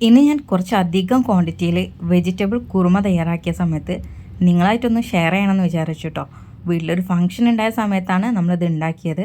ഇന്ന് ഞാൻ കുറച്ച് അധികം ക്വാണ്ടിറ്റിയിൽ വെജിറ്റബിൾ കുറുമ തയ്യാറാക്കിയ സമയത്ത് നിങ്ങളായിട്ടൊന്ന് ഷെയർ ചെയ്യണമെന്ന് വിചാരിച്ചു കേട്ടോ വീട്ടിലൊരു ഫംഗ്ഷൻ ഉണ്ടായ സമയത്താണ് നമ്മളിത് ഉണ്ടാക്കിയത്.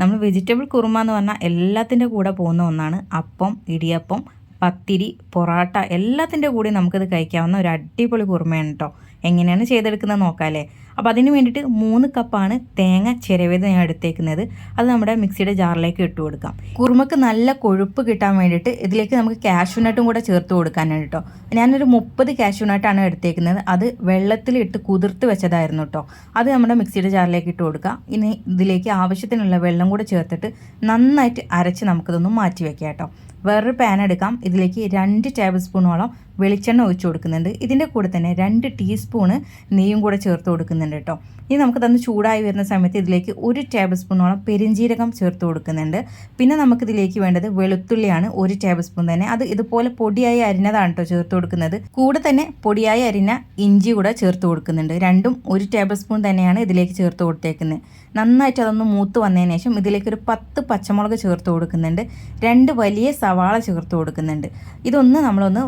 നമ്മൾ വെജിറ്റബിൾ കുറുമ എന്ന് പറഞ്ഞാൽ എല്ലാത്തിന്റെ കൂടെ പോകുന്ന ഒന്നാണ്. അപ്പം ഇടിയപ്പം പത്തിരി പൊറാട്ട എല്ലാത്തിന്റെ കൂടെ നമുക്കിത് കഴിക്കാവുന്ന ഒരു അടിപൊളി കുറുമയാണ് കേട്ടോ എങ്ങനെയാണ് ചെയ്തെടുക്കുന്നത് നോക്കാമല്ലേ അപ്പോൾ അതിന് വേണ്ടിയിട്ട് മൂന്ന് കപ്പാണ് തേങ്ങ ചിരവേത് ഞാൻ എടുത്തേക്കുന്നത്. അത് നമ്മുടെ മിക്സിയുടെ ജാറിലേക്ക് ഇട്ട് കൊടുക്കാം. കുറുമക്ക് നല്ല കൊഴുപ്പ് കിട്ടാൻ വേണ്ടിയിട്ട് ഇതിലേക്ക് നമുക്ക് കാഷ്യൂനട്ടും കൂടെ ചേർത്ത് കൊടുക്കാനാണ് കേട്ടോ ഞാനൊരു മുപ്പത് കാഷ്യൂനട്ടാണ് എടുത്തേക്കുന്നത്. അത് വെള്ളത്തിലിട്ട് കുതിർത്ത് വെച്ചതായിരുന്നു കേട്ടോ അത് നമ്മുടെ മിക്സിയുടെ ജാറിലേക്ക് ഇട്ട് കൊടുക്കാം. ഇനി ഇതിലേക്ക് ആവശ്യത്തിനുള്ള വെള്ളം കൂടെ ചേർത്തിട്ട് നന്നായിട്ട് അരച്ച് നമുക്കിതൊന്ന് മാറ്റി വെക്കാം കേട്ടോ വേറൊരു പാൻ എടുക്കാം. ഇതിലേക്ക് രണ്ട് ടേബിൾ സ്പൂണോളം വെളിച്ചെണ്ണ ഒഴിച്ചു കൊടുക്കുന്നുണ്ട്. ഇതിന്റെ കൂടെ തന്നെ രണ്ട് ടീസ്പൂണ് നെയ്യും കൂടെ ചേർത്ത് കൊടുക്കുന്നുണ്ട് കേട്ടോ. ഇനി നമുക്ക് തന്ന് ചൂടായി വരുന്ന സമയത്ത് ഇതിലേക്ക് ഒരു ടേബിൾ സ്പൂണോളം പെരിഞ്ജീരകം ചേർത്ത് കൊടുക്കുന്നുണ്ട്. പിന്നെ നമുക്കിതിലേക്ക് വേണ്ടത് വെളുത്തുള്ളിയാണ് ഒരു ടേബിൾ സ്പൂൺ തന്നെ. അത് ഇതുപോലെ പൊടിയായി അരിഞ്ഞതാണ് കേട്ടോ ചേർത്ത് കൊടുക്കുന്നത്. കൂടെ തന്നെ പൊടിയായി അരിഞ്ഞ ഇഞ്ചി കൂടെ ചേർത്ത് കൊടുക്കുന്നുണ്ട്. രണ്ടും ഒരു ടേബിൾ സ്പൂൺ തന്നെയാണ് ഇതിലേക്ക് ചേർത്ത് കൊടുത്തേക്കുന്നത്. നന്നായിട്ട് അതൊന്ന് മൂത്ത് വന്നതിന് ശേഷം ഇതിലേക്ക് ഒരു പത്ത് പച്ചമുളക് ചേർത്ത് കൊടുക്കുന്നുണ്ട്. രണ്ട് വലിയ സവാള ചേർത്ത് കൊടുക്കുന്നുണ്ട്. ഇതൊന്ന് നമ്മളൊന്ന്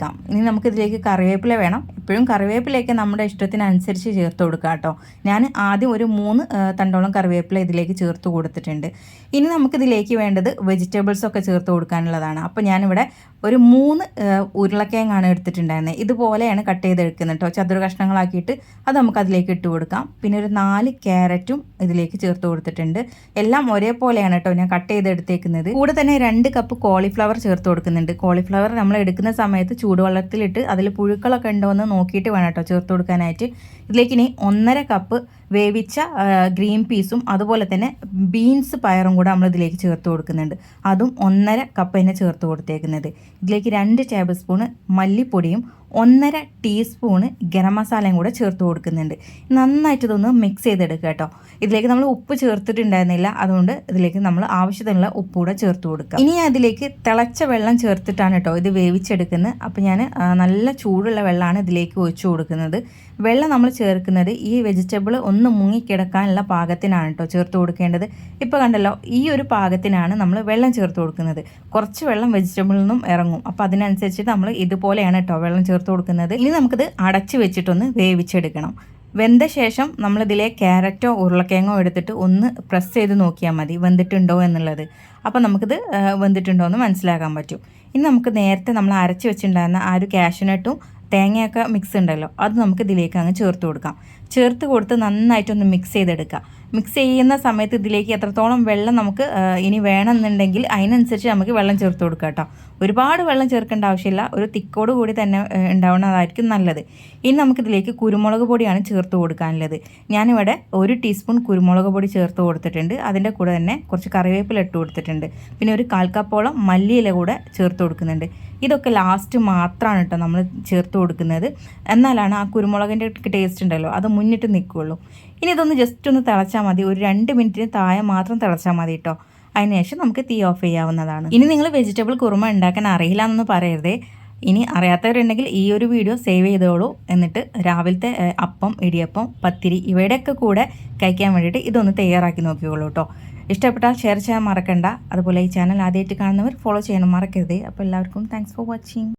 വഴറ്റിയെടുക്കാം ഇനി നമുക്കിതിലേക്ക് കറിവേപ്പില വേണം. എപ്പോഴും കറിവേപ്പിലയൊക്കെ നമ്മുടെ ഇഷ്ടത്തിനനുസരിച്ച് ചേർത്ത് കൊടുക്കുക കേട്ടോ. ഞാൻ ആദ്യം ഒരു മൂന്ന് തണ്ടോളം കറിവേപ്പില ഇതിലേക്ക് ചേർത്ത് കൊടുത്തിട്ടുണ്ട്. ഇനി നമുക്കിതിലേക്ക് വേണ്ടത് വെജിറ്റബിൾസൊക്കെ ചേർത്ത് കൊടുക്കാനുള്ളതാണ്. അപ്പോൾ ഞാനിവിടെ ഒരു മൂന്ന് ഉരുളക്കിഴങ്ങാണ് എടുത്തിട്ടുണ്ടായിരുന്നത് ഇതുപോലെയാണ് കട്ട് ചെയ്തെടുക്കുന്നത് കേട്ടോ. ചതുര കഷ്ണങ്ങളാക്കിയിട്ട് അത് നമുക്ക് അതിലേക്ക് ഇട്ട് കൊടുക്കാം. പിന്നെ ഒരു നാല് ക്യാരറ്റും ഇതിലേക്ക് ചേർത്ത് കൊടുത്തിട്ടുണ്ട്. എല്ലാം ഒരേപോലെയാണ് കേട്ടോ ഞാൻ കട്ട് ചെയ്തെടുത്തേക്കുന്നത്. കൂടെ തന്നെ രണ്ട് കപ്പ് കോളിഫ്ലവർ ചേർത്ത് കൊടുക്കുന്നുണ്ട്. കോളിഫ്ലവർ നമ്മൾ എടുക്കുന്ന സമയത്ത് ചൂടുവെള്ളത്തിലിട്ട് അതിൽ പുഴുക്കളൊക്കെ ഉണ്ടോ എന്ന് നോക്കിയിട്ട് വേണം കേട്ടോ ചേർത്ത് കൊടുക്കാനായിട്ട്. ഇതിലേക്ക് ഇനി ഒന്നര കപ്പ് വേവിച്ച ഗ്രീൻ പീസും അതുപോലെ തന്നെ ബീൻസ് പയറും കൂടെ നമ്മൾ ഇതിലേക്ക് ചേർത്ത് കൊടുക്കുന്നുണ്ട്. അതും ഒന്നര കപ്പ് തന്നെ ചേർത്ത് കൊടുത്തേക്കുന്നത്. ഇതിലേക്ക് രണ്ട് ടേബിൾ സ്പൂണ് മല്ലിപ്പൊടിയും ഒന്നര ടീസ്പൂണ് ഗരം മസാലയും കൂടെ ചേർത്ത് കൊടുക്കുന്നുണ്ട്. നന്നായിട്ട് ഇതൊന്ന് മിക്സ് ചെയ്തെടുക്കുക കേട്ടോ. ഇതിലേക്ക് നമ്മൾ ഉപ്പ് ചേർത്തിട്ടുണ്ടായിരുന്നില്ല. അതുകൊണ്ട് ഇതിലേക്ക് നമ്മൾ ആവശ്യത്തിനുള്ള ഉപ്പ് കൂടെ ചേർത്ത് കൊടുക്കുക. ഇനി അതിലേക്ക് തിളച്ച വെള്ളം ചേർത്തിട്ടാണ് കേട്ടോ ഇത് വേവിച്ചെടുക്കുന്നത്. അപ്പോൾ ഞാൻ നല്ല ചൂടുള്ള വെള്ളമാണ് ഇതിലേക്ക് ഒഴിച്ചു കൊടുക്കുന്നത്. വെള്ളം നമ്മൾ ചേർക്കുന്നത് ഈ വെജിറ്റബിൾ ഒന്ന് മുങ്ങിക്കിടക്കാനുള്ള പാകത്തിനാണ് കേട്ടോ ചേർത്ത് കൊടുക്കേണ്ടത്. ഇപ്പോൾ കണ്ടല്ലോ ഈ ഒരു പാകത്തിനാണ് നമ്മൾ വെള്ളം ചേർത്ത് കൊടുക്കുന്നത്. കുറച്ച് വെള്ളം വെജിറ്റബിളിൽ നിന്നും ഇറങ്ങും. അപ്പോൾ അതിനനുസരിച്ചിട്ട് നമ്മൾ ഇതുപോലെയാണ് കേട്ടോ വെള്ളം ചേർത്ത് കൊടുക്കുന്നത്. ഇനി നമുക്കിത് അടച്ച് വെച്ചിട്ടൊന്ന് വേവിച്ചെടുക്കണം. വെന്ത ശേഷം നമ്മളിതിലെ ക്യാരറ്റോ ഉരുളക്കിഴങ്ങോ എടുത്തിട്ട് ഒന്ന് പ്രസ് ചെയ്ത് നോക്കിയാൽ മതി. വെന്തിട്ടുണ്ടോ എന്നുള്ളത്. അപ്പോൾ നമുക്കിത് വെന്തിട്ടുണ്ടോ എന്ന് മനസ്സിലാക്കാൻ പറ്റും. ഇനി നമുക്ക് നേരത്തെ നമ്മൾ അരച്ച് വെച്ചിട്ടുണ്ടായിരുന്ന ആ ഒരു കാഷ്യൂനട്ടും തേങ്ങയൊക്കെ മിക്സ് ഉണ്ടല്ലോ അത് നമുക്ക് ഇതിലേക്ക് അങ്ങ് ചേർത്ത് കൊടുക്കാം. ചേർത്ത് കൊടുത്ത് നന്നായിട്ടൊന്ന് മിക്സ് ചെയ്തെടുക്കുക. മിക്സ് ചെയ്യുന്ന സമയത്ത് ഇതിലേക്ക് എത്രത്തോളം വെള്ളം നമുക്ക് ഇനി വേണമെന്നുണ്ടെങ്കിൽ അതിനനുസരിച്ച് നമുക്ക് വെള്ളം ചേർത്ത് കൊടുക്കുക കേട്ടോ. ഒരുപാട് വെള്ളം ചേർക്കേണ്ട ആവശ്യമില്ല. ഒരു തിക്കോട് കൂടി തന്നെ ഉണ്ടാവുന്നതായിരിക്കും നല്ലത്. ഇനി നമുക്കിതിലേക്ക് കുരുമുളക് പൊടിയാണ് ചേർത്ത് കൊടുക്കാനുള്ളത്. ഞാനിവിടെ ഒരു ടീസ്പൂൺ കുരുമുളക് പൊടി ചേർത്ത് കൊടുത്തിട്ടുണ്ട്. അതിന്റെ കൂടെ തന്നെ കുറച്ച് കറിവേപ്പില ഇട്ട് കൊടുത്തിട്ടുണ്ട്. പിന്നെ ഒരു കാൽക്കപ്പോളം മല്ലിയില കൂടെ ചേർത്ത് കൊടുക്കുന്നുണ്ട്. ഇതൊക്കെ ലാസ്റ്റ് മാത്രമാണ് കേട്ടോ നമ്മൾ ചേർത്ത് കൊടുക്കുന്നത്. എന്നാലാണ് ആ കുരുമുളകിന്റെ ടേസ്റ്റ് ഉണ്ടല്ലോ അത് മുന്നിട്ട് നിൽക്കുകയുള്ളൂ ഇനി ഇതൊന്ന് ജസ്റ്റ് ഒന്ന് തിളച്ചാൽ മതി. ഒരു രണ്ട് മിനിറ്റിന് താഴെ മാത്രം തിളച്ചാൽ മതി കേട്ടോ അതിനുശേഷം നമുക്ക് തീ ഓഫ് ചെയ്യാവുന്നതാണ്. ഇനി നിങ്ങൾ വെജിറ്റബിൾ കുറുമ ഉണ്ടാക്കാൻ അറിയില്ല എന്നൊന്നും പറയരുതേ. ഇനി അറിയാത്തവരുണ്ടെങ്കിൽ ഈ ഒരു വീഡിയോ സേവ് ചെയ്തോളൂ. എന്നിട്ട് രാവിലത്തെ അപ്പം ഇടിയപ്പം പത്തിരി ഇവയുടെയൊക്കെ കൂടെ കഴിക്കാൻ വേണ്ടിയിട്ട് ഇതൊന്ന് തയ്യാറാക്കി നോക്കിക്കോളൂ കേട്ടോ ഇഷ്ടപ്പെട്ടാൽ ഷെയർ ചെയ്യാൻ മറക്കണ്ട. അതുപോലെ ഈ ചാനൽ ആദ്യമായിട്ട് കാണുന്നവർ ഫോളോ ചെയ്യാനും മറക്കരുത്. അപ്പോൾ എല്ലാവർക്കും താങ്ക്സ് ഫോർ വാച്ചിങ്